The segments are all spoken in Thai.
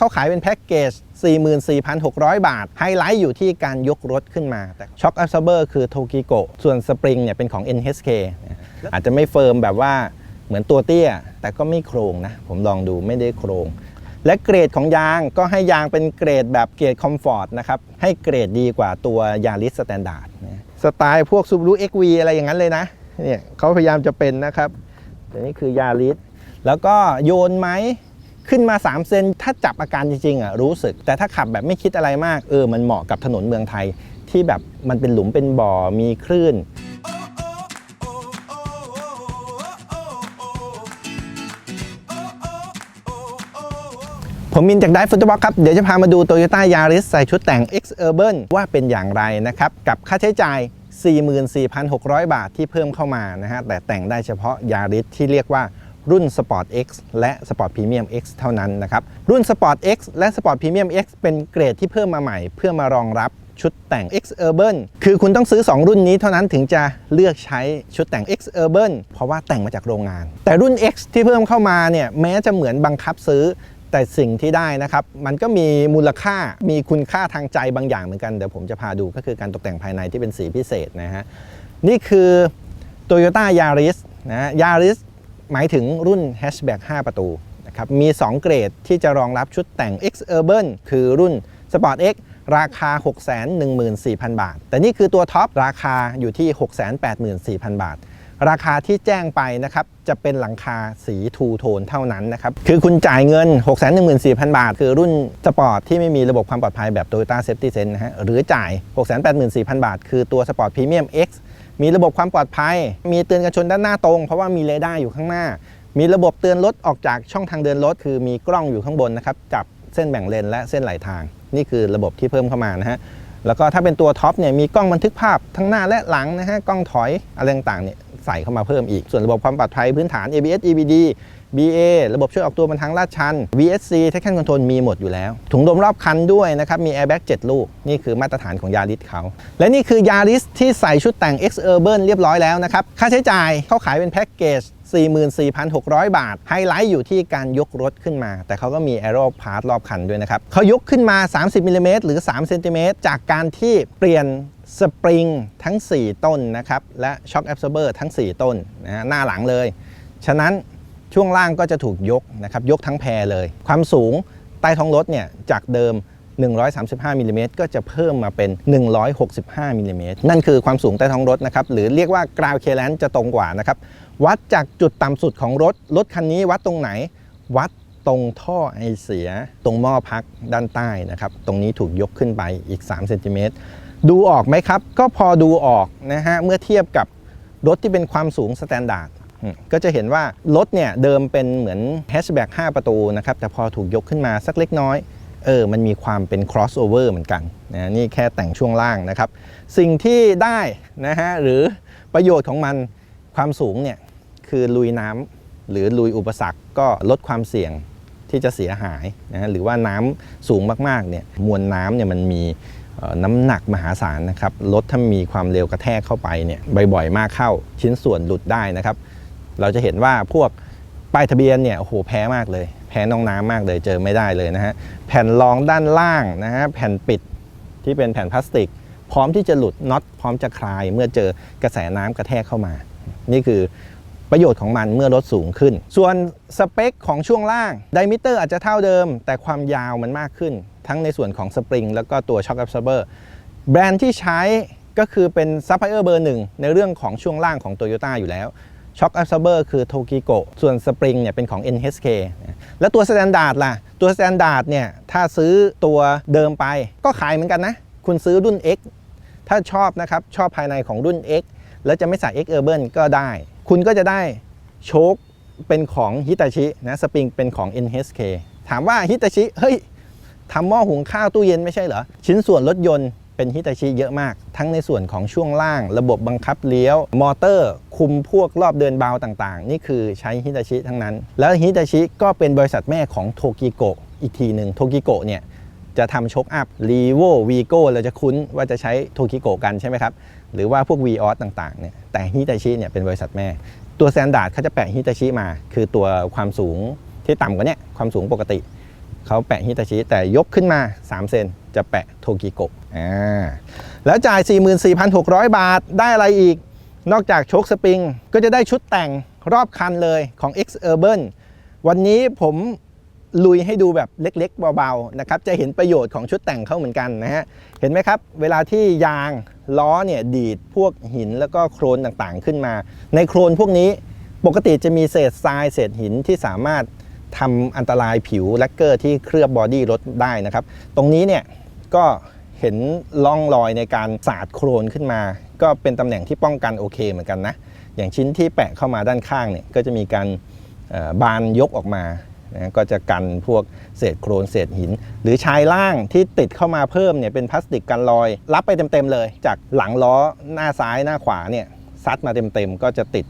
เขาขายเป็นแพ็กเกจ 44,600 บาท ไฮไลท์อยู่ที่การยกรถขึ้นมา แต่ช็อคอั s เซอร์คือโทกิโกส่วนสปริงเนี่ยเป็นของ NHK นะอาจจะไม่เฟิร์มแบบว่าเหมือนตัวเตี้ย แต่ก็ไม่โครงนะ ผมลองดูไม่ได้โครง และเกรดของยางก็ให้ยางเป็นเกรดแบบเกรดคอมฟอร์ตนะครับ ให้เกรดดีกว่าตัวยาริสสแตนดาร์ดนะสไตล์พวก Subaru XV อะไรอย่างนั้นเลยนะเนี่ยเขาพยายามจะเป็นนะครับแต่นี่คือยาริสแล้วก็โยนไหม ขึ้นมา 3 เซนถ้าจับอาการจริงๆอะรู้สึก แต่ถ้าขับแบบไม่คิดอะไรมากเออมันเหมาะกับถนนเมืองไทย ที่แบบมันเป็นหลุมเป็นบ่อมีคลื่น ผมมินจากไดฟุตบอลครับ เดี๋ยวจะพามาดู Toyota Yaris ใส่ชุดแต่ง X Urban ว่าเป็นอย่างไรนะครับ กับค่าใช้จ่าย 44,600 บาทที่เพิ่มเข้ามานะฮะแต่แต่งได้เฉพาะ Yaris ที่เรียกว่า รุ่น Sport X และ Sport Premium X เท่านั้นนะครับ รุ่น Sport X และ Sport Premium X เป็นเกรดที่เพิ่มมาใหม่ เพื่อมารองรับชุดแต่ง X Urban คือคุณต้องซื้อ 2 รุ่นนี้เท่านั้นถึงจะเลือกใช้ชุดแต่ง X Urban เพราะว่าแต่งมาจากโรงงาน แต่รุ่น X ที่เพิ่มเข้ามาเนี่ยแม้จะเหมือนบังคับซื้อแต่สิ่งที่ได้นะครับ มันก็มีมูลค่ามีคุณค่าทางใจบางอย่างเหมือนกันเดี๋ยวผมจะพาดูก็คือการตกแต่งภายในที่เป็นสีพิเศษนะฮะนี่คือ Toyota Yaris นะ Yaris หมายถึงรุ่น Hatchback 5ประตูนะครับมี 2 เกรดที่จะรองรับชุดแต่ง X Urban คือรุ่น Sport X ราคา 614,000 บาท แต่นี่คือตัวท็อปราคาอยู่ที่ 684,000 บาท ราคาที่แจ้งไปนะครับจะเป็นหลังคาสีทูโทนเท่านั้นนะครับ คือคุณจ่ายเงิน 614,000 บาท คือรุ่นสปอร์ตที่ไม่มีระบบความปลอดภัยแบบ Toyota Safety Sense นะฮะหรือจ่าย 684,000 บาท คือตัว Sport Premium X มีระบบความปลอดภัย มีเตือนกันชนด้านหน้าตรง เพราะว่ามีเรดาร์อยู่ข้างหน้า มีระบบเตือนรถออกจากช่องทางเดินรถ คือมีกล้องอยู่ข้างบนนะครับจับเส้นแบ่งเลนและเส้นไหลทาง นี่คือระบบที่เพิ่มเข้ามานะฮะแล้วก็ถ้าเป็นตัวท็อปเนี่ยมีกล้องบันทึกภาพทั้งหน้าและหลังนะฮะกล้องถอยอะไรต่างๆเนี่ยใส่เข้ามาเพิ่มอีกส่วนระบบความปลอดภัยพื้นฐาน ABS EBD BA ระบบช่วยออกตัวบนทางลาดชัน VSC Traction Control มีหมดอยู่แล้ว ถุงลมรอบคันด้วยนะครับ มี Airbag 7 ลูก นี่คือมาตรฐานของยาริสเขาและนี่คือยาริสที่ใส่ชุดแต่ง X Urban เรียบร้อยแล้วนะครับ ค่าใช้จ่ายเขาขายเป็นแพ็กเกจ44,600 บาท ไฮไลท์อยู่ที่การยกรถขึ้นมา แต่เขาก็มี Aero Part รอบคันด้วยนะครับเขายกขึ้นมา 30มิลลิเมตรหรือ3เซนติเมตรจากการที่เปลี่ยนสปริงทั้ง 4 ต้นนะครับ และช็อคแอบซอร์เบอร์ทั้ง 4 ต้นนะหน้าหลังเลย ฉะนั้น ช่วงล่างก็จะถูกยกนะครับยกทั้งแพรเลย ความสูงใต้ท้องรถเนี่ยจากเดิม 135มิลลิเมตรก็จะเพิ่มมาเป็น 165มิลลิเมตรนั่นคือความสูงใต้ท้องรถนะครับหรือเรียกว่ากราวเคลนจะตรงกว่านะครับวัดจากจุดต่ำสุดของรถ รถคันนี้วัดตรงไหน วัดตรงท่อไอเสีย ตรงหม้อพักด้านใต้นะครับตรงนี้ถูกยกขึ้นไปอีก3เซนติเมตรดูออกไหมครับ ก็พอดูออกนะฮะเมื่อเทียบกับรถที่เป็นความสูงสแตนดาร์ด ก็จะเห็นว่ารถเนี่ยเดิมเป็นเหมือนแฮชแบ็ก5ประตูนะครับ แต่พอถูกยกขึ้นมาสักเล็กน้อยเออมันมีความเป็น crossover เหมือนกันนะนี่แค่แต่งช่วงล่างนะครับ สิ่งที่ได้นะฮะหรือประโยชน์ของมันความสูงเนี่ยคือลุยน้ำหรือลุยอุปสรรคก็ลดความเสี่ยงที่จะเสียหายนะฮะหรือว่าน้ำสูงมากๆเนี่ยมวลน้ำเนี่ยมันมีน้ำหนักมหาศาลนะครับรถถ้ามีความเร็วกระแทกเข้าไปเนี่ยบ่อยๆมากเข้าชิ้นส่วนหลุดได้นะครับ เราจะเห็นว่าพวกป้ายทะเบียนเนี่ยโอ้โหแพ้มากเลย แพ้น้องน้ำมากเลยเจอไม่ได้เลยนะฮะแผ่นรองด้านล่างนะฮะแผ่นปิดที่เป็นแผ่นพลาสติก พร้อมที่จะหลุดน็อตพร้อมจะคลายเมื่อเจอกระแสน้ำกระแทกเข้ามา นี่คือประโยชน์ของมันเมื่อรถสูงขึ้น ส่วนสเปคของช่วงล่างไดมิเตอร์อาจจะเท่าเดิม แต่ความยาวมันมากขึ้น ทั้งในส่วนของสปริงแล้วก็ตัวช็อคแอบซอร์เบอร์แบรนด์ที่ใช้ก็คือเป็นซัพพลายเออร์เบอร์หนึ่งในเรื่องของช่วงล่างของ Toyota อยู่แล้ว ช็อคแอบซอร์เบอร์คือโทกิโกส่วนสปริงเนี่ยเป็นของ NHK นะแล้วตัวสแตนดาร์ดล่ะ ตัวสแตนดาร์ดเนี่ยถ้าซื้อตัวเดิมไปก็ขายเหมือนกันนะ คุณซื้อรุ่น X ถ้าชอบนะครับชอบภายในของรุ่น X แล้วจะไม่ใส่ X Urban ก็ได้ คุณก็จะได้โชคเป็นของฮิตาชินะสปริงเป็นของ NHK ถามว่าฮิตาชิเฮ้ยทำหม้อหุงข้าวตู้เย็นไม่ใช่เหรอ ชิ้นส่วนรถยนต์ เป็นฮิตาชิเยอะมาก ทั้งในส่วนของช่วงล่าง ระบบบังคับเลี้ยว มอเตอร์ คุมพวกรอบเดินเบาต่างๆ นี่คือใช้ฮิตาชิทั้งนั้น แล้วฮิตาชิก็เป็นบริษัทแม่ของโทกิโกอีกทีหนึ่งโทกิโกเนี่ยจะทำโชคอัพรีโววีโก้เราจะคุ้นว่าจะใช้โทกิโกกันใช่ไหมครับ หรือว่าพวก v ีออสต่างๆเนี่ยแต่ฮิตาชิเนี่ยเป็นบริษัทแม่ ตัวแซนดาร์ดเขาจะแปะฮิตาชิมา คือตัวความสูงที่ต่ำกว่าเนี้ความสูงปกติ เขาแปะฮิตาชิแต่ยกขึ้นมา 3 เซนจะแปะโทกิโกะ อ่าแล้วจ่าย 44,600 บาทได้อะไรอีก นอกจากโชคสปริง ก็จะได้ชุดแต่งรอบคันเลยของ X Urban วันนี้ผมลุยให้ดูแบบเล็กๆ เบาๆนะครับจะเห็นประโยชน์ของชุดแต่งเขาเหมือนกันนะฮะเห็นไหมครับ เวลาที่ยางล้อเนี่ยดีดพวกหินแล้วก็โครนต่างๆขึ้นมา ในโครนพวกนี้ปกติจะมีเศษทรายเศษหินที่สามารถทำอันตรายผิวแลกเกอร์ที่เคลือบบอดี้รถได้นะครับ ตรงนี้เนี่ยก็ เห็นร่องรอยในการสาดโครนขึ้นมา ก็เป็นตำแหน่งที่ป้องกันโอเคเหมือนกันนะ อย่างชิ้นที่แปะเข้ามาด้านข้างเนี่ยก็จะมีการบานยกออกมานะก็จะกันพวกเศษโครนเศษหิน หรือชายล่างที่ติดเข้ามาเพิ่มเนี่ยเป็นพลาสติกกันรอย รับไปเต็มๆเลย จากหลังล้อหน้าซ้ายหน้าขวาเนี่ยซัดมาเต็มๆก็จะติด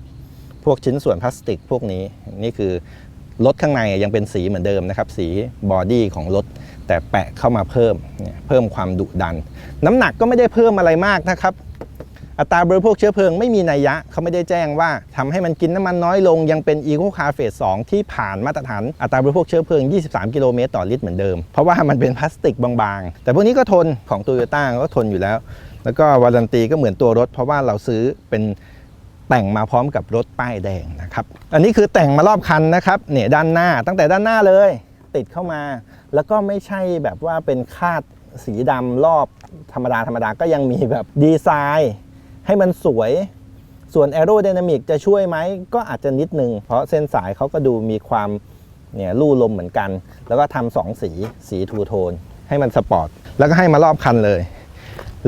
พวกชิ้นส่วนพลาสติกพวกนี้นี่คือรถข้างในยังเป็นสีเหมือนเดิมนะครับ สีบอดี้ของรถ แต่แปะเข้ามาเพิ่มเนี่ยเพิ่มความดุดัน น้ำหนักก็ไม่ได้เพิ่มอะไรมากนะครับ อัตราบริโภคเชื้อเพลิงไม่มีนัยยะเขาไม่ได้แจ้งว่าทำให้มันกินน้ำมันน้อยลงยังเป็น Eco Car Phase 2ที่ผ่านมาตรฐานอัตราบริโภคเชื้อเพลิง 23 กิโลเมตรต่อลิตรเหมือนเดิม เพราะว่ามันเป็นพลาสติกบางๆ แต่พวกนี้ก็ทนของ Toyota ก็ทนอยู่แล้ว แล้วก็วารันตีก็เหมือนตัวรถ เพราะว่าเราซื้อเป็นแต่งมาพร้อมกับรถป้ายแดงนะครับ อันนี้คือแต่งมารอบคันนะครับ เนี่ยด้านหน้าตั้งแต่ด้านหน้าเลย ติดเข้ามา แล้วก็ไม่ใช่แบบว่าเป็นคาดสีดำรอบธรรมดาธรรมดาก็ยังมีแบบดีไซน์ให้มันสวย ส่วน a อโร d y นามิกจะช่วยไหม ก็อาจจะนิดนึง เพราะเส้นสายเขาก็ดูมีความเนี่ยลู่ลมเหมือนกัน แล้วก็ทำสองสีสีทูโทน ให้มันสปอร์ต แล้วก็ให้มารอบคันเลย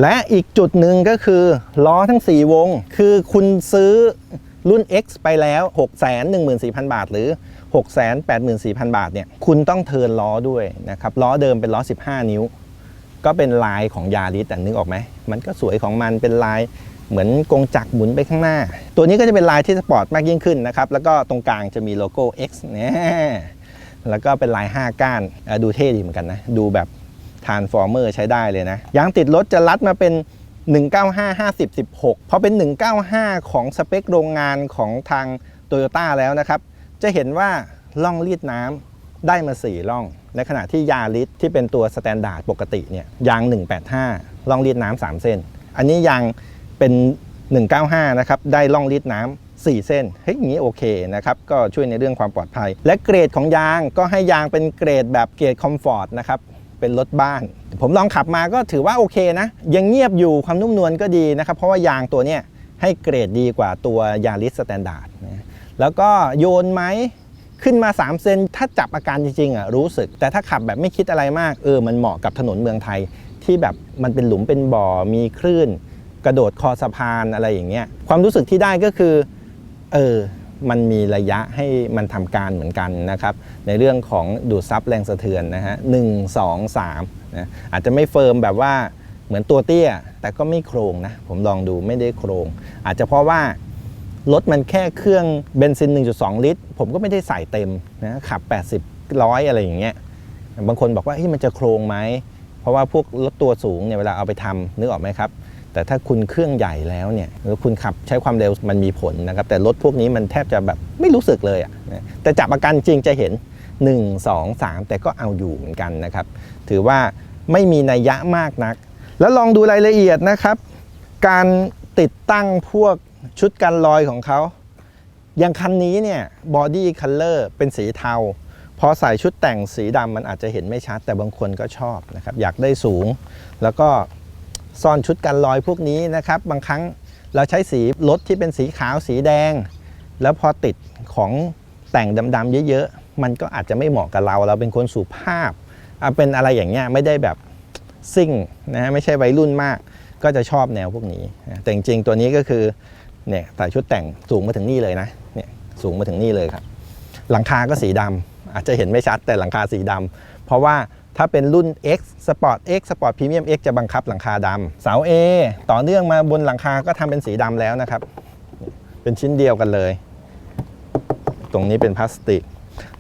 และอีกจุดหนึ่งก็คือล้อทั้ง 4 วง คือคุณซื้อรุ่น X ไปแล้ว 614,000 บาท หรือ 684,000 บาทเนี่ยคุณต้องเทินล้อด้วยนะครับล้อเดิมเป็นล้อ 15 นิ้ว ก็เป็นลายของยาริสแต่นึกออกไหมมันก็สวยของมันเป็นลายเหมือนกงจักรหมุนไปข้างหน้า ตัวนี้ก็จะเป็นลายที่สปอร์ตมากยิ่งขึ้นนะครับ แล้วก็ตรงกลางจะมีโลโก้ X นี่ยแล้วก็เป็นลาย 5 ก้าน ดูเท่ดีเหมือนกันนะ ดูแบบทานฟอร์เมอร์ใช้ได้เลยนะ ยางติดรถจะรัดมาเป็น 195 50 16 พอเป็น 195 ของสเปคโรงงานของทาง Toyota แล้วนะครับ จะเห็นว่าล่องรีดน้ำได้มา 4 ล่อง ในขณะที่ยาริสที่เป็นตัวสแตนดาร์ดปกติเนี่ยยาง 185 ล่องรีดน้ำ3เส้น อันนี้ยางเป็น 195 นะครับ ได้ล่องรีดน้ำ4เส้น เฮ้ยอย่างนี้โอเคนะครับ ก็ช่วยในเรื่องความปลอดภัย และเกรดของยางก็ให้ยางเป็นเกรดแบบเกรดคอมฟอร์ตนะครับเป็นรถบ้าน ผมลองขับมาก็ถือว่าโอเคนะ ยังเงียบอยู่ความนุ่มนวลก็ดีนะครับ เพราะว่ายางตัวเนี้ยให้เกรดดีกว่าตัวยาริสสแตนดาร์ดนะ แล้วก็โยนไหมขึ้นมา 3 เซนถ้าจับอาการจริงๆอะรู้สึก แต่ถ้าขับแบบไม่คิดอะไรมากเออมันเหมาะกับถนนเมืองไทย ที่แบบมันเป็นหลุมเป็นบ่อมีคลื่น กระโดดคอสะพานอะไรอย่างเงี้ยความรู้สึกที่ได้ก็คือเออมันมีระยะให้มันทำการเหมือนกันนะครับในเรื่องของดูดซับแรงสะเทือนนะฮะหนึ่งสองสามนะอาจจะไม่เฟิร์มแบบว่าเหมือนตัวเตี้ย แต่ก็ไม่โครงนะผมลองดูไม่ได้โครง อาจจะเพราะว่า รถมันแค่เครื่องเบนซิน 1.2 ลิตร ผมก็ไม่ได้ใส่เต็มนะขับ 80ร้อยอะไรอย่างเงี้ยบางคนบอกว่าเฮ้ยมันจะโครงไหม เพราะว่าพวกรถตัวสูงเนี่ยเวลาเอาไปทำนึกออกไหมครับ แต่ถ้าคุณเครื่องใหญ่แล้วเนี่ยหรือคุณขับใช้ความเร็วมันมีผลนะครับ แต่รถพวกนี้มันแทบจะแบบไม่รู้สึกเลยอะนะแต่จับอาการจริงจะเห็น 1 2 3 แต่ก็เอาอยู่เหมือนกันนะครับ ถือว่าไม่มีนัยยะมากนัก แล้วลองดูรายละเอียดนะครับ การติดตั้งพวก ชุดกันรอยของเขาอย่างคันนี้เนี่ยบอดี้คัลเลอร์เป็นสีเทา พอใส่ชุดแต่งสีดำมันอาจจะเห็นไม่ชัด แต่บางคนก็ชอบนะครับ อยากได้สูง แล้วก็ซ่อนชุดกันรอยพวกนี้นะครับ บางครั้งเราใช้สีรถที่เป็นสีขาวสีแดง แล้วพอติดของแต่งดำๆเยอะๆ มันก็อาจจะไม่เหมาะกับเรา เราเป็นคนสุภาพ เป็นอะไรอย่างเงี้ยไม่ได้แบบซิ่งนะฮะไม่ใช่วัยรุ่นมาก ก็จะชอบแนวพวกนี้ แต่จริงๆตัวนี้ก็คือ เนี่ยใส่ชุดแต่งสูงมาถึงนี่เลยนะเนี่ยสูงมาถึงนี่เลยครับ หลังคาก็สีดำอาจจะเห็นไม่ชัดแต่หลังคาสีดำเพราะว่าถ้าเป็นรุ่น X Sport X Sport Premium X จะบังคับหลังคาดำเสา A ต่อเนื่องมาบนหลังคาก็ทำเป็นสีดำแล้วนะครับ เป็นชิ้นเดียวกันเลย ตรงนี้เป็นพลาสติก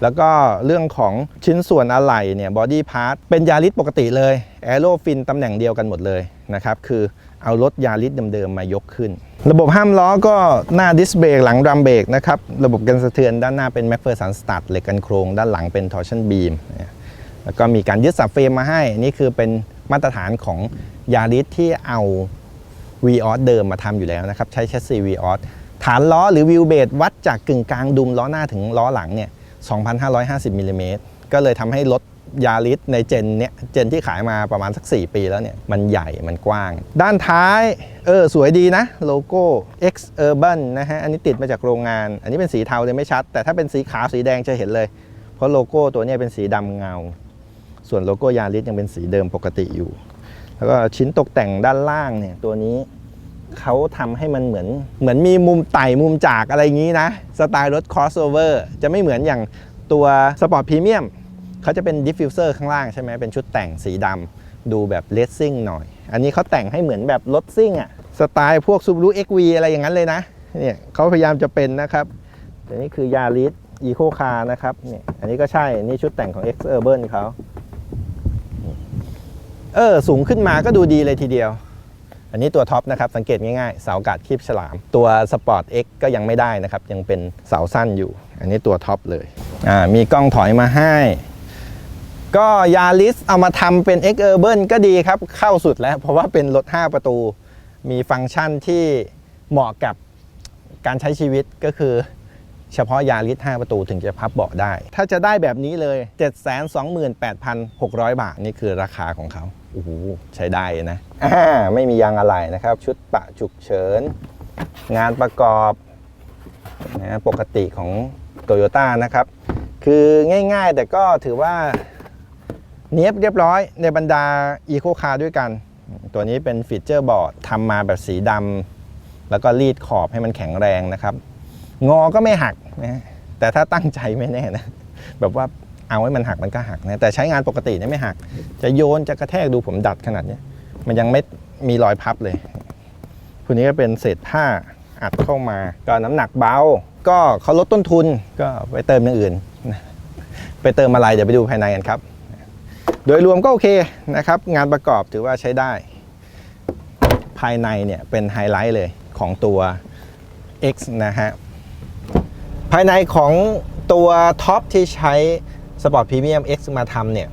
แล้วก็เรื่องของชิ้นส่วนอะไหล่เนี่ยบอดี้พาร์ทเป็นยาริสปกติเลยแอโรฟินตำแหน่งเดียวกันหมดเลยนะครับ คือ เอารถยาริสเดิมๆมายกขึ้น ระบบห้ามล้อก็หน้าดิสเบรกหลังดรัมเบรกนะครับ ระบบกันสะเทือนด้านหน้าเป็นแม็กเฟอร์สันสตัดเหล็กกันโครง ด้านหลังเป็นทอร์ชันบีมแล้วก็มีการยึดสับเฟรมมาให้ นี่คือเป็นมาตรฐานของยาริสที่เอา v ีออสเดิมมาทำอยู่แล้วนะครับ ใช้แชสซี v ีออสฐานล้อหรือวิวเบดวัดจากกึ่งกลางดุมล้อหน้าถึงล้อหลังเนี่ย 2,550มิลลิเมตรก็เลยทำให้รถ ยาริสในเจนเนี้ยเจนที่ขายมาประมาณสัก 4 ปีแล้วเนี่ยมันใหญ่มันกว้าง ด้านท้ายเออสวยดีนะ โลโก้ X Urban นะฮะ อันนี้ติดมาจากโรงงาน อันนี้เป็นสีเทาเลยไม่ชัด แต่ถ้าเป็นสีขาวสีแดงจะเห็นเลย เพราะโลโก้ตัวนี้เป็นสีดำเงา ส่วนโลโก้ยาริสยังเป็นสีเดิมปกติอยู่ แล้วก็ชิ้นตกแต่งด้านล่างเนี่ยตัวนี้เขาทำให้มันเหมือนเหมือนมีมุมไต่มุมจากอะไรอย่างนี้นะ สไตล์รถ crossover จะไม่เหมือนอย่างตัวสปอร์ตพรีเมียม เขาจะเป็นดิฟฟิวเซอร์ข้างล่างใช่ไหมเป็นชุดแต่งสีดำดูแบบเลสซิ่งหน่อย อันนี้เขาแต่งให้เหมือนแบบรถซิ่งอะสไตล์พวก Subaru XV อะไรอย่างนั้นเลยนะเนี่ยเขาพยายามจะเป็นนะครับแต่นี่คือยาริสอีโคคาร์นะครับเนี่ยอันนี้ก็ใช่นี่ชุดแต่งของ X Urban เขาเออสูงขึ้นมาก็ดูดีเลยทีเดียว อันนี้ตัวท็อปนะครับ สังเกตง่ายๆ เสากัดคีบฉลาม ตัว Sport X ก็ยังไม่ได้นะครับ ยังเป็นเสาสั้นอยู่ อันนี้ตัวท็อปเลยอ่ามีกล้องถอยมาให้ ก็ยาริสเอามาทำเป็น X Urban ก็ดีครับ เข้าสุดแล้ว เพราะว่าเป็นรถ 5 ประตู มีฟังก์ชันที่เหมาะกับการใช้ชีวิตก็คือ เฉพาะยาริส5ประตูถึงจะพับเบาะได้ ถ้าจะได้แบบนี้เลย 728,600 บาท นี่คือราคาของเขาโอ้โหใช้ได้นะอ่าไม่มียางอะไหล่นะครับ ชุดปะฉุกเฉิน งานประกอบนะปกติของโตโยต้านะครับ คือง่ายๆ แต่ก็ถือว่า เนียบเรียบร้อยในบรรดาอีโคคาร์ด้วยกัน ตัวนี้เป็นฟีเจอร์บอร์ดทำมาแบบสีดำแล้วก็รีดขอบให้มันแข็งแรงนะครับ งอก็ไม่หักนะแต่ถ้าตั้งใจไม่แน่นะ แบบว่าเอาให้มันหักมันก็หักนะแต่ใช้งานปกติเนี่ยไม่หัก จะโยนจะกระแทกดูผมดัดขนาดเนี้ยมันยังไม่มีรอยพับเลยพวกนี้ก็เป็นเศษผ้าอัดเข้ามา ก็น้ำหนักเบา ก็เขาลดต้นทุนก็ไปเติมอย่างอื่น ไปเติมอะไรเดี๋ยวไปดูภายในกันครับ โดยรวมก็โอเคนะครับ งานประกอบถือว่าใช้ได้ ภายในเนี่ยเป็นไฮไลท์เลยของตัว X นะฮะ ภายในของตัวท็อปที่ใช้ Sport Premium X มาทำเนี่ย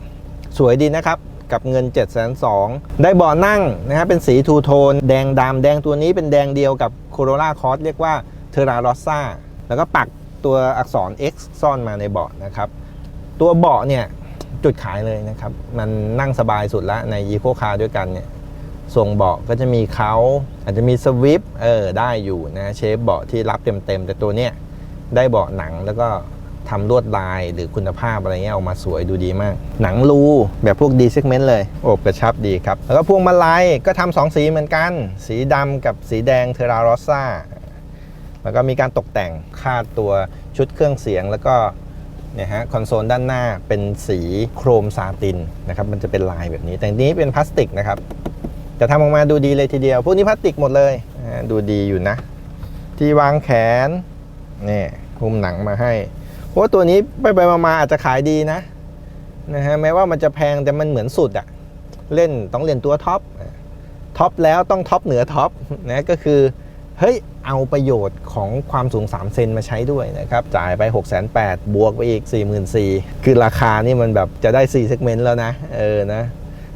สวยดีนะครับกับเงิน 7 2 0 0 0ได้เบาะนั่งนะฮะเป็นสีทูโทน แดงดำแดงตัวนี้เป็นแดงเดียวกับ Corolla Cross เรียกว่า Terra Rossa แล้วก็ปักตัวอักษร X ซ่อนมาในเบาะนะครับ ตัวเบาะเนี่ย จุดขายเลยนะครับ มันนั่งสบายสุดแล้วใน Eco Car ด้วยกันเนี่ยทรงเบาะก็จะมีเขาอาจจะมีสวิปเออได้อยู่นะเชฟเบาะที่รับเต็มๆ แต่ตัวเนี้ยได้เบาะหนังแล้วก็ทำลวดลายหรือคุณภาพอะไรเงี้ยออกมาสวยดูดีมาก หนังรูแบบพวกดีเซกเมนต์เลยโอบกระชับดีครับ แล้วก็พวงมาลัยก็ทำสองสีเหมือนกัน สีดำกับสีแดงเทรารอสซ่าแล้วก็มีการตกแต่งคาดตัวชุดเครื่องเสียงแล้วก็ นี่ยฮะคอนโซลด้านหน้าเป็นสีโครมซาตินนะครับมันจะเป็นลายแบบนี้ แต่นี้เป็นพลาสติกนะครับแต่ทำออกมาดูดีเลยทีเดียว พวกนี้พลาสติกหมดเลยดูดีอยู่นะ ที่วางแขนนี่หุ้มหนังมาให้เพราะว่าตัวนี้ไปไปๆมาๆอาจจะขายดีนะนะฮะแม้ว่ามันจะแพงแต่มันเหมือนสุดอะเล่นต้องเล่นตัวท็อปท็อปแล้วต้องท็อปเหนือท็อปนะก็คือเฮ้ย เอาประโยชน์ของความสูง 3 เซนมาใช้ด้วยนะครับ จ่ายไป 6 8 0 0 0บวกไปอีก 44,000 คือราคานี่มันแบบจะได้ 4 เซกเมนต์แล้วนะ เออนะ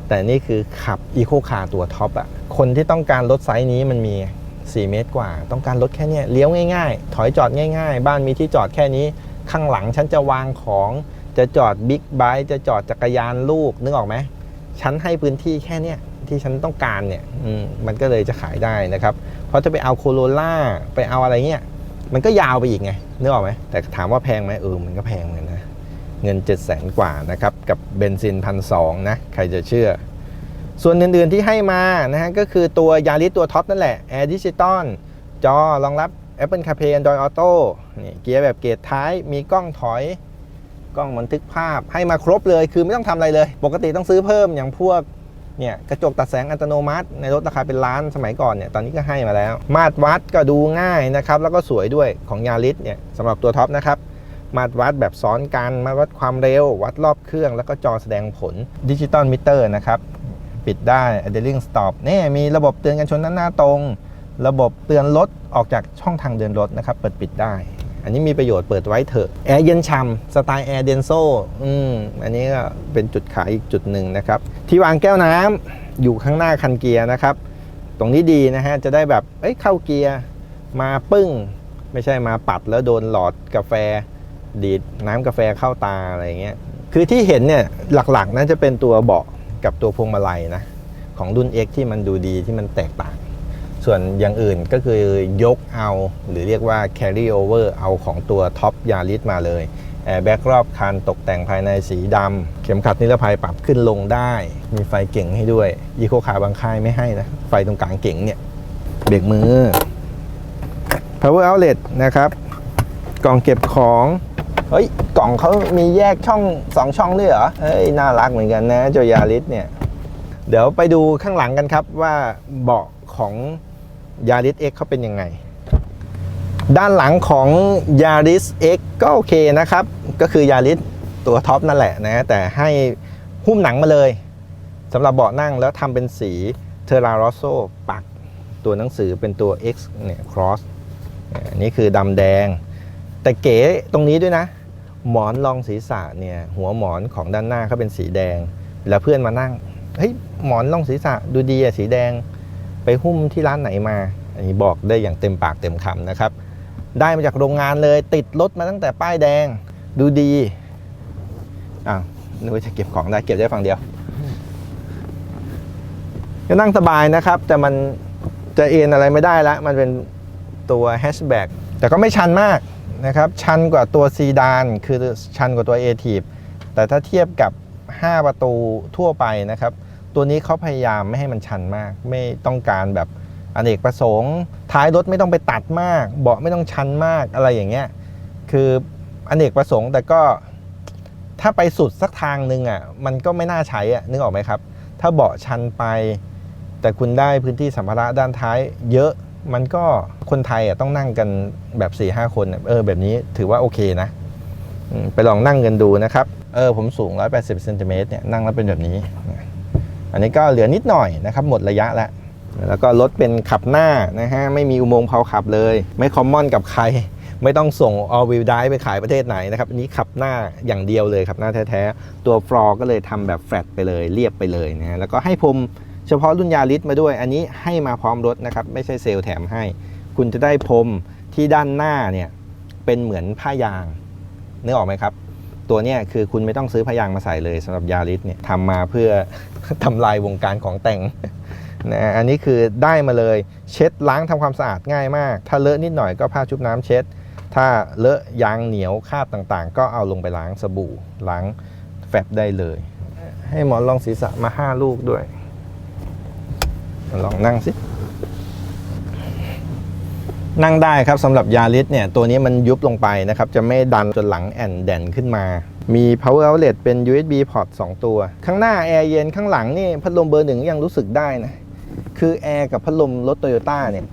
แต่นี่คือขับอีโคคาร์ตัวท็อปอะคนที่ต้องการรถไซส์นี้มันมี 4 เมตรกว่า ต้องการรถแค่เนี้ยเลี้ยวง่ายๆ ถอยจอดง่ายๆ บ้านมีที่จอดแค่นี้ ข้างหลังฉันจะวางของ จะจอดบิ๊กไบค์จะจอดจักรยานลูกนึกออกไหมฉันให้พื้นที่แค่เนี้ยที่ฉันต้องการเนี่ยมมันก็เลยจะขายได้นะครับ เพราะจะไปเอาโคโรล่าไปเอาอะไรเงี้ยมันก็ยาวไปอีกไงนึกออกไหมแต่ถามว่าแพงไหมเออมันก็แพงเหมือนกันะเงิน7 0 0 0 0 0กว่านะครับกับเบนซินพันสองนะใครจะเชื่อ ส่วนอื่นๆที่ให้มานะฮะก็คือตัวยาริสตัวท็อปนั่นแหละ Air Digital จอรองรับ Apple CarPlay Android Auto นี่เกียร์แบบเกียร์ท้ายมีกล้องถอยกล้องบันทึกภาพให้มาครบเลย คือไม่ต้องทำอะไรเลย ปกติต้องซื้อเพิ่มอย่างพวก เนี่ยกระจกตัดแสงอัตโนมัติ ในรถราคาเป็นล้านสมัยก่อนเนี่ยตอนนี้ก็ให้มาแล้ว มาตรวัดก็ดูง่ายนะครับแล้วก็สวยด้วยของยาริสเนี่ยสำหรับตัวท็อปนะครับมาตรวัดแบบซ้อนกันมาวัดความเร็ว วัดรอบเครื่อง แล้วก็จอแสดงผลดิจิตอลมิเตอร์นะครับปิดได้ idling stop นี่มีระบบเตือนกันชนด้านหน้าตรง ระบบเตือนรถออกจากช่องทางเดินรถนะครับเปิดปิดได้ อันนี้มีประโยชน์เปิดไว้เถอะแอร์เย็นฉ่ำสไตล์แอร์เดนโซอืมอันนี้ก็เป็นจุดขายอีกจุดหนึ่งนะครับ ที่วางแก้วน้ำอยู่ข้างหน้าคันเกียร์นะครับ ตรงนี้ดีนะฮะจะได้แบบเอ้ยเข้าเกียร์มาปึ้ง ไม่ใช่มาปัดแล้วโดนหลอดกาแฟ ดีดน้ำกาแฟเข้าตาอะไรเงี้ยคือที่เห็นเนี่ยหลักๆน่าจะเป็นตัวเบาะกับตัวพวงมาลัยนะของรุ่น X ที่มันดูดีที่มันแตกต่าง ส่วนอย่างอื่นก็คือยกเอา หรือเรียกว่า carry over เอาของตัวท็อปยาริสมาเลยแอร์แบ็กรอบคันตกแต่งภายในสีดำ เข็มขัดนิรภัยปรับขึ้นลงได้ มีไฟเก่งให้ด้วยอีโคคาบางค่ายไม่ให้นะ ไฟตรงกลางเก่งเนี่ย เบรกมือ power outlet นะครับ กล่องเก็บของ เฮ้ย กล่องเขามีแยกช่อง 2 ช่องด้วยเหรอ เฮ้ย น่ารักเหมือนกันนะเจ้ายาริสเนี่ย เดี๋ยวไปดูข้างหลังกันครับว่าเบาะของ ยาริส X เขาเป็นยังไง ด้านหลังของยาริส X ก็โอเคนะครับ ก็คือยาริสตัวท็อปนั่นแหละนะ แต่ให้หุ้มหนังมาเลยสำหรับเบาะนั่งแล้วทำเป็นสีเทอร์ราโรโซปักตัวหนังสือเป็นตัว X เนี่ย cross อันนี้คือดำแดง แต่เก๋ตรงนี้ด้วยนะ หมอนรองศีรษะเนี่ย หัวหมอนของด้านหน้าเขาเป็นสีแดง แล้วเพื่อนมานั่ง เฮ้ย หมอนรองศีรษะดูดีอะสีแดง ไปหุ้มที่ร้านไหนมา อันนี้บอกได้อย่างเต็มปากเต็มคำนะครับ ได้มาจากโรงงานเลยติดรถมาตั้งแต่ป้ายแดงดูดีอ้าวนึกว่าจะเก็บของได้เก็บได้ฝั่งเดียวก็นั่งสบายนะครับ แต่มันจะเอ็นอะไรไม่ได้แล้วมันเป็นตัวแฮชแบ็กแต่ก็ไม่ชันมากนะครับ ชันกว่าตัวซีดานคือชันกว่าตัวเอทีฟแต่ถ้าเทียบกับ 5 ประตูทั่วไปนะครับ ตัวนี้เขาพยายามไม่ให้มันชันมาก ไม่ต้องการแบบอเนกประสงค์ ท้ายรถไม่ต้องไปตัดมาก เบาะไม่ต้องชันมากอะไรอย่างเงี้ย คืออเนกประสงค์แต่ก็ถ้าไปสุดสักทางหนึ่งอะมันก็ไม่น่าใช้อะนึกออกไหมครับ ถ้าเบาะชันไป แต่คุณได้พื้นที่สัมภาระด้านท้าย เยอะมันก็คนไทยอะต้องนั่งกันแบบ4ี่ห้าคนเออแบบนี้ถือว่าโอเคนะไปลองนั่งกันดูนะครับ เออผมสูง 180เซนติเมตรเนี่ยนั่งแล้วเป็นแบบนี้ อันนี้ก็เหลือนิดหน่อยนะครับหมดระยะแล้วแล้วก็รถเป็นขับหน้านะฮะไม่มีอุโมงค์เผาขับเลย ไม่คอมมอนกับใคร ไม่ต้องส่ง all wheel drive ไปขายประเทศไหนนะครับอันนี้ขับหน้าอย่างเดียวเลยขับหน้าแท้ๆ ตัวฟลอร์ก็เลยทำแบบแฟลตไปเลยเรียบไปเลยนะฮะแล้วก็ให้พรมเฉพาะรุ่นยาริสมาด้วย อันนี้ให้มาพร้อมรถนะครับไม่ใช่เซลล์แถมให้ คุณจะได้พรมที่ด้านหน้าเนี่ยเป็นเหมือนผ้ายางนึกออกไหมครับ ตัวเนี้ยคือคุณไม่ต้องซื้อผ้ายางมาใส่เลยสำหรับยาริสเนี่ยทำมาเพื่อ ทำลายวงการของแต่งนะอันนี้คือได้มาเลยเช็ดล้างทำความสะอาดง่ายมาก ถ้าเลอะนิดหน่อยก็ผ้าชุบน้ำเช็ด ถ้าเลอะยางเหนียวคาบต่างๆ ก็เอาลงไปล้างสบู่ล้างแฟบได้เลย ให้หมอนรองศีรษะมา 5 ลูกด้วย ลองนั่งสิ นั่งได้ครับสำหรับยาริสเนี่ยตัวนี้มันยุบลงไปนะครับ จะไม่ดันจนหลังแอนแดนขึ้นมา มี power outlet เป็น USB port 2 ตัว ข้างหน้าแอร์เย็นข้างหลังนี่พัดลมเบอร์หนึ่งยังรู้สึกได้นะ คือแอร์กับพัดลมรถโตโยต้าเนี่ย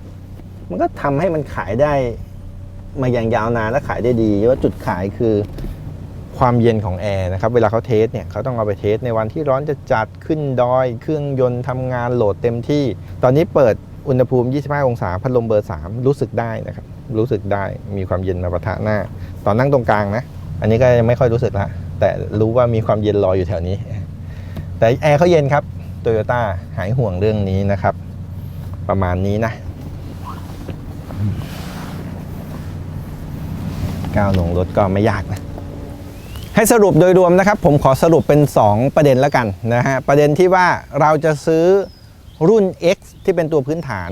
มันก็ทำให้มันขายได้มาอย่างยาวนานและขายได้ดีว่าจุดขายคือความเย็นของแอร์นะครับ เวลาเขาเทสเนี่ยเขาต้องเอาไปเทสในวันที่ร้อนจะจัดขึ้นดอย เครื่องยนต์ทำงานโหลดเต็มที่ ตอนนี้เปิด อุณหภูมิ 25 องศา พัดลมเบอร์ 3 รู้สึกได้นะครับ รู้สึกได้ มีความเย็นมาปะทะหน้า ตอนนั่งตรงกลางนะ อันนี้ก็ยังไม่ค่อยรู้สึกละ แต่รู้ว่ามีความเย็นรออยู่แถวนี้ แต่แอร์เขาเย็นครับ โตโยต้าหายห่วงเรื่องนี้นะครับ ประมาณนี้นะก้าวลงรถก็ไม่ยากนะ ให้สรุปโดยรวมนะครับ ผมขอสรุปเป็น 2 ประเด็นแล้วกันนะฮะ ประเด็นที่ว่าเราจะซื้อ รุ่น X ที่เป็นตัวพื้นฐาน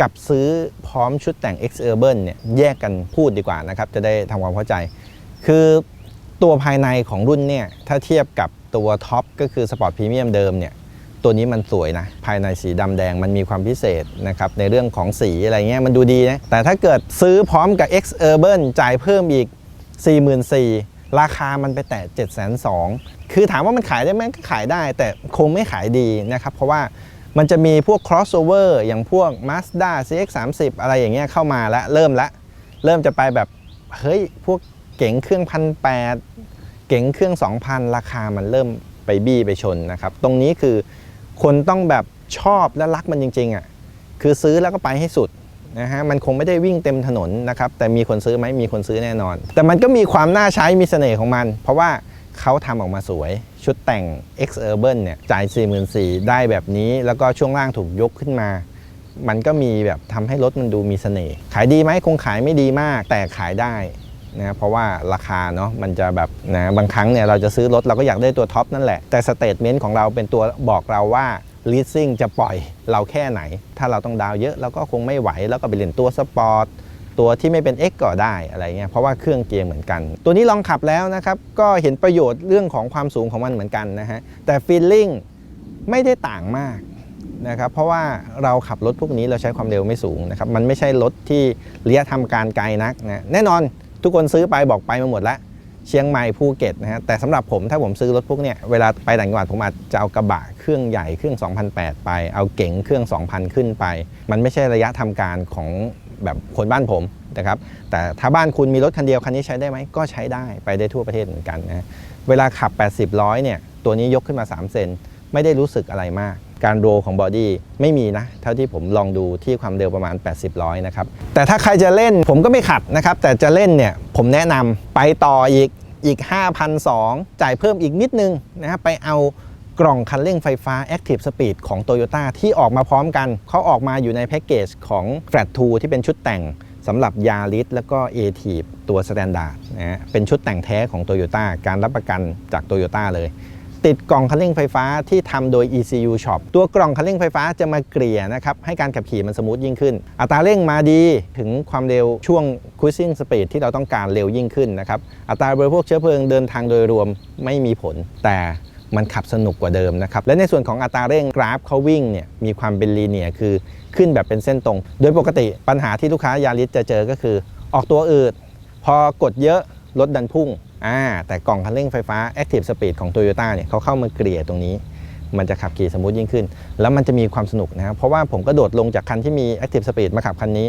กับซื้อพร้อมชุดแต่ง X Urban เนี่ยแยกกันพูดดีกว่านะครับ จะได้ทำความเข้าใจ คือตัวภายในของรุ่นเนี่ยถ้าเทียบกับตัวท็อปก็คือสปอร์ตพรีเมียมเดิมเนี่ยตัวนี้มันสวยนะ ภายในสีดำแดงมันมีความพิเศษนะครับ ในเรื่องของสีอะไรเงี้ยมันดูดีนะ แต่ถ้าเกิดซื้อพร้อมกับ X Urban จ่ายเพิ่มอีก 44,000ราคามันไปแตะ7 2 0 0 0คือถามว่ามันขายได้ไหมก็ขายได้ แต่คงไม่ขายดีนะครับ เพราะว่า มันจะมีพวก crossover อย่างพวก Mazda CX-30 อะไรอย่างเงี้ยเข้ามาแล้วเริ่มละ เริ่มจะไปแบบ เฮ้ย พวกเก๋งเครื่องพันแปดเก๋งเครื่อง 2,000 ราคามันเริ่มไปบี้ไปชนนะครับ ตรงนี้คือคนต้องแบบชอบและรักมันจริงๆอะคือซื้อแล้วก็ไปให้สุดนะฮะมันคงไม่ได้วิ่งเต็มถนนนะครับ แต่มีคนซื้อไหมมีคนซื้อแน่นอน แต่มันก็มีความน่าใช้มีเสน่ห์ของมัน เพราะว่า เขาทำออกมาสวย ชุดแต่ง X Urban เนี่ยจ่าย 44,000ได้แบบนี้ แล้วก็ช่วงล่างถูกยกขึ้นมา มันก็มีแบบทำให้รถมันดูมีเสน่ห์ขายดีไหมคงขายไม่ดีมาก แต่ขายได้นะเพราะว่าราคาเนาะมันจะแบบนะบางครั้งเนี่ยเราจะซื้อรถเราก็อยากได้ตัวท็อปนั่นแหละ แต่สเตทเมนต์ของเราเป็นตัวบอกเราว่า leasing จะปล่อยเราแค่ไหน ถ้าเราต้องดาวเยอะเราก็คงไม่ไหว แล้วก็ไปเล่นตัวสปอร์ต ตัวที่ไม่เป็น X ก็ได้อะไรเงี้ยเพราะว่าเครื่องเกียร์เหมือนกัน ตัวนี้ลองขับแล้วนะครับก็เห็นประโยชน์เรื่องของความสูงของมันเหมือนกันนะฮะแต่ฟีลลิ่งไม่ได้ต่างมากนะครับเพราะว่าเราขับรถพวกนี้เราใช้ความเร็วไม่สูงนะครับมันไม่ใช่รถที่ระยะทำการไกลนักนะแน่นอนทุกคนซื้อไปบอกไปมาหมดแล้ว เชียงใหม่ภูเก็ตนะฮะแต่สำหรับผมถ้าผมซื้อรถพวกเนี้ยเวลาไปต่างจังหวัดผมอาจจะเอากระบะเครื่องใหญ่เครื่อง 2008 ไป เอาเก๋งเครื่อง 2000 ขึ้นไป มันไม่ใช่ระยะทำการของ แบบคนบ้านผมนะครับ แต่ถ้าบ้านคุณมีรถคันเดียวคันนี้ใช้ได้ไหมก็ใช้ได้ไปได้ทั่วประเทศเหมือนกันนะเวลาขับ 80ร้อยเนี่ยตัวนี้ยกขึ้นมา 3 เซนไม่ได้รู้สึกอะไรมาก การโรลของบอดี้ไม่มีนะ เท่าที่ผมลองดูที่ความเร็วประมาณ 80ร้อยนะครับ แต่ถ้าใครจะเล่นผมก็ไม่ขัดนะครับ แต่จะเล่นเนี่ยผมแนะนำไปต่ออีกอีก5,200จ่ายเพิ่มอีกนิดนึงนะครับไปเอา กล่องคันเร่งไฟฟ้า Active Speed ของ Toyota ที่ออกมาพร้อมกัน เขาออกมาอยู่ในแพ็กเกจของ Flat 2 ที่เป็นชุดแต่งสำหรับ Yaris แล้วก็ a t i v ตัว Standard นะฮะเป็นชุดแต่งแท้ของ Toyota การรับประกันจาก Toyota เลย ติดกล่องคันเร่งไฟฟ้าที่ทำโดย ECU Shop ตัวกล่องคันเร่งไฟฟ้าจะมาเกลี่ยนะครับ ให้การขับขี่มันสมูทยิ่งขึ้น อัตราเร่งมาดีถึงความเร็วช่วง cruising speed ที่เราต้องการเร็วยิ่งขึ้นนะครับ อัตราบริโภคเชื้อเพลิงเดินทางโดยรวมไม่มีผลแต่ มันขับสนุกกว่าเดิมนะครับ และในส่วนของอัตราเร่งกราฟเขาวิ่งเนี่ยมีความเป็นลีเนียคือขึ้นแบบเป็นเส้นตรง โดยปกติปัญหาที่ลูกค้ายาริสจะเจอก็คือ ออกตัวอืดพอกดเยอะรถดันพุ่งอ่าแต่กล่องคันเร่งไฟฟ้า Active Speed ของ Toyota เนี่ยเขาเข้ามาเกลี่ยตรงนี้ มันจะขับขี่สมูทยิ่งขึ้น แล้วมันจะมีความสนุกนะครับ เพราะว่าผมก็โดดลงจากคันที่มี Active Speed มาขับคันนี้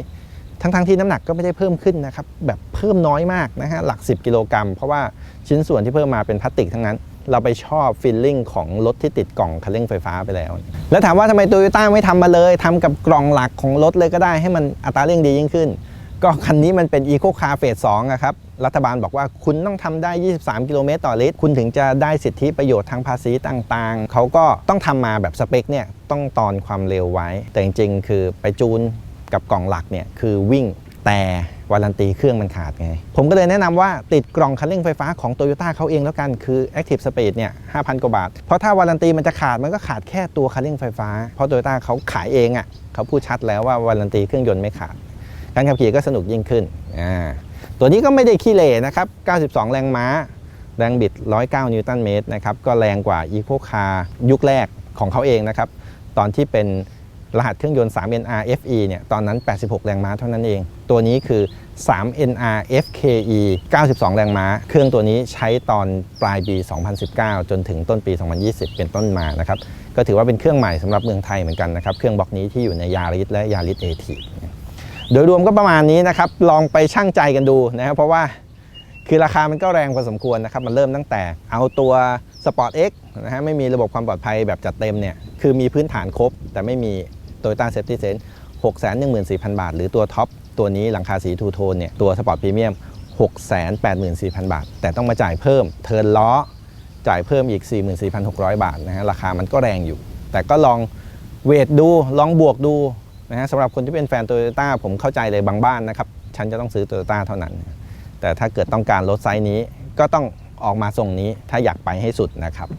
ทั้งๆที่น้ำหนักก็ไม่ได้เพิ่มขึ้นนะครับ แบบเพิ่มน้อยมากนะฮะหลัก 10 กิโลกรัมเพราะว่าชิ้นส่วนที่เพิ่มมาเป็นพลาสติกทั้งนั้น เราไปชอบฟีลลิ่งของรถที่ติดกล่องคันเร่งไฟฟ้าไปแล้ว แล้วถามว่าทำไมโตโยต้าไม่ทำมาเลย ทำกับกล่องหลักของรถเลยก็ได้ให้มันอัตราเร่งดียิ่งขึ้น ก็คันนี้มันเป็น Eco Car Phase 2อะครับ รัฐบาลบอกว่าคุณต้องทำได้ 23 กิโลเมตรต่อลิตร คุณถึงจะได้สิทธิประโยชน์ทางภาษีต่างๆ เขาก็ต้องทำมาแบบสเปคเนี่ยต้องตอนความเร็วไว้ แต่จริงๆ คือไปจูนกับกล่องหลักเนี่ยคือวิ่งแต่ วารันตีเครื่องมันขาดไง ผมก็เลยแนะนำว่าติดกล่องคันเร่งไฟฟ้าของ Toyota เขาเองแล้วกันคือ Active Speed เนี่ย5,000กว่าบาท เพราะถ้าวารันตีมันจะขาดมันก็ขาดแค่ตัวคันเร่งไฟฟ้า เพราะ Toyota เขาขายเองอะ่ะเขาพูดชัดแล้วว่าวารันตีเครื่องยนต์ไม่ขาด การขับขี่ก็สนุกยิ่งขึ้นอ่าตัวนี้ก็ไม่ได้ขี้เหร่นะครับ 92 แรงม้า แรงบิด 109 นิวตันเมตรนะครับ ก็แรงกว่า Eco Car ยุคแรกของเขาเองนะครับ ตอนที่เป็น รหัสเครื่องยนต์ 3NR FE เนี่ยตอนนั้น 86 แรงม้าเท่านั้นเอง ตัวนี้คือ 3NR FKE 92 แรงม้า เครื่องตัวนี้ใช้ตอนปลายปี 2019 จนถึงต้นปี 2020 เป็นต้นมานะครับ ก็ถือว่าเป็นเครื่องใหม่สำหรับเมืองไทยเหมือนกันนะครับ เครื่องบล็อกนี้ที่อยู่ในยาริสและยาริสเอทีโดยรวมก็ประมาณนี้นะครับ ลองไปชั่งใจกันดูนะครับ เพราะว่าคือราคามันก็แรงพอสมควรนะครับ มันเริ่มตั้งแต่เอาตัว Sport X นะฮะไม่มีระบบความปลอดภัยแบบจัดเต็มเนี่ย คือมีพื้นฐานครบแต่ไม่มี Toyota Safety Sense 614,000 บาท หรือตัวท็อปตัวนี้หลังคาสีทูโทนเนี่ยตัว Sport Premium 684,000 บาท แต่ต้องมาจ่ายเพิ่ม เทิร์นล้อ จ่ายเพิ่มอีก 44,600 บาทนะฮะราคามันก็แรงอยู่ แต่ก็ลองเวทดูลองบวกดูนะฮะสำหรับคนที่เป็นแฟนโตโยต้าผมเข้าใจเลยบางบ้านนะครับ ฉันจะต้องซื้อโตโยต้าเท่านั้น แต่ถ้าเกิดต้องการรถไซส์นี้ก็ต้องออกมาทรงนี้ถ้าอยากไปให้สุดนะครับ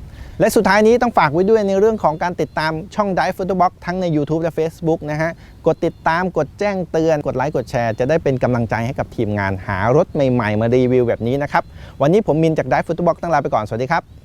และสุดท้ายนี้ต้องฝากไว้ด้วยในเรื่องของการติดตามช่อง Dive Photo Box ทั้งใน YouTube และ Facebook นะฮะ กดติดตามกดแจ้งเตือน กดไลค์กดแชร์ จะได้เป็นกำลังใจให้กับทีมงานหารถใหม่ ๆ มารีวิวแบบนี้นะครับ วันนี้ผมมินจาก Dive Photo Box ต้องลาไปก่อน สวัสดีครับ